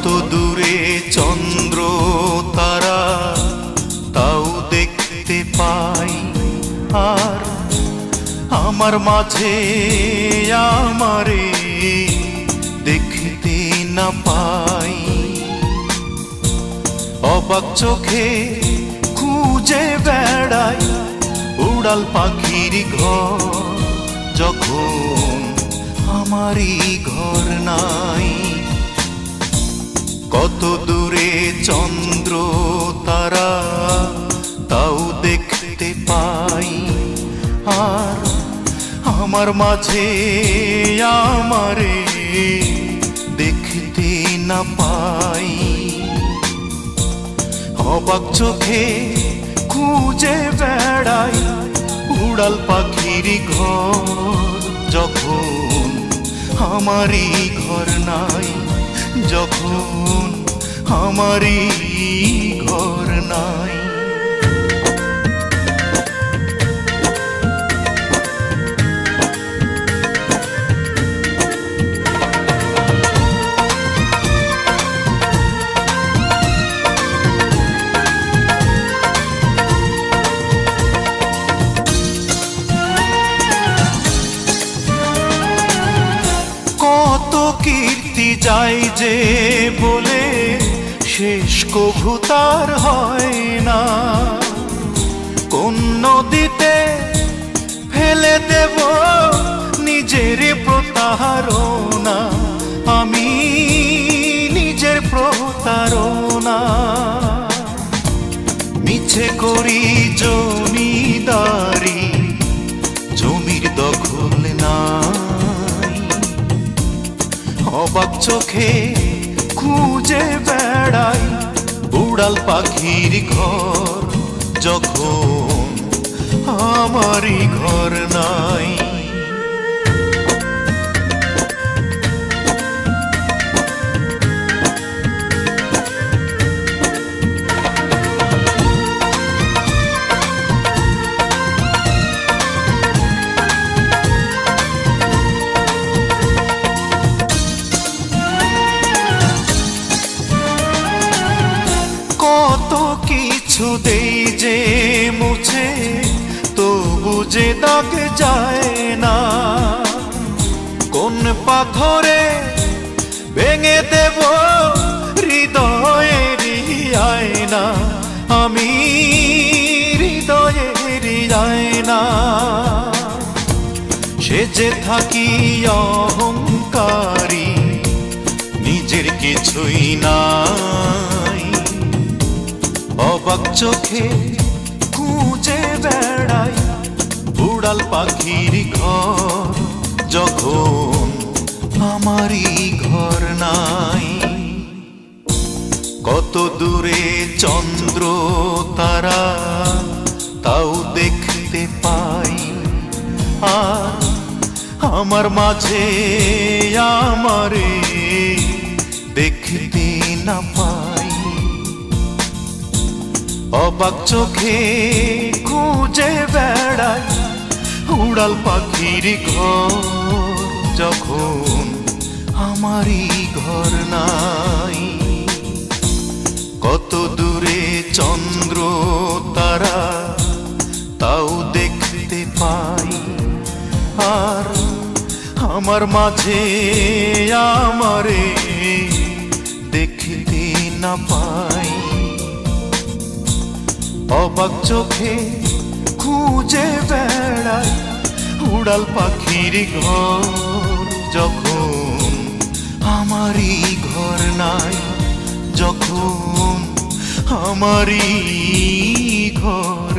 কত দূরে চন্দ্র তারা তাও দেখতে পাই। আর আমার মাঝে আমারে দেখতে না পাই। অবাক চোখে খুঁজে বেড়াই উড়াল পাখির ঘর, যখন আমারই ঘর নাই। কত দূরে চন্দ্র তারা তাও দেখতে পাই। আর আমার মাঝে আমারে দেখতে না পাই। অবাক চোখে খুঁজে বেড়াই উড়াল পাখির ঘর, যখন আমারই ঘর নাই। যখন আমারই ঘর নাই। কীর্তি যাই যে বলে, শেষ কভু তার হয় না। কোন নদীতে ফেলে দেব নিজের প্রতারণা? আমি নিজের প্রতারণা। মিছে করি অবাক চোখে খুঁজে বেড়াই উড়াল পাখির ঘর যখন আমারই ঘর নাই। কিছু দেই যে মুছে, তবু যে দাগ যায় না। কোন পাথরে ভেঙে দেব হৃদয়ের আয়না? আমি হৃদয়ের আয়না। সে যে থাকি অহংকারী, নিজের কিছুই নাই অবাক চোখে খুঁজে বেড়াই উড়াল পাখির ঘর, যখন আমারই ঘর নাই। কত দূরে চন্দ্র তারা তাও দেখতে পাই। আর আমার মাঝে আমারে দেখতে না পাই। অবাক চোখে খুঁজে বেড়াই উড়াল পাখির ঘর, যখন আমারই ঘর নাই। কত দূরে চন্দ্র তারা তাও দেখতে পাই, আর আমার মাঝে আমারে দেখতে না পাই। অবাক চোখে খুঁজে বেড়াই উড়াল পাখির ঘর। যখন আমারই ঘর নাই যখন আমারই ঘর।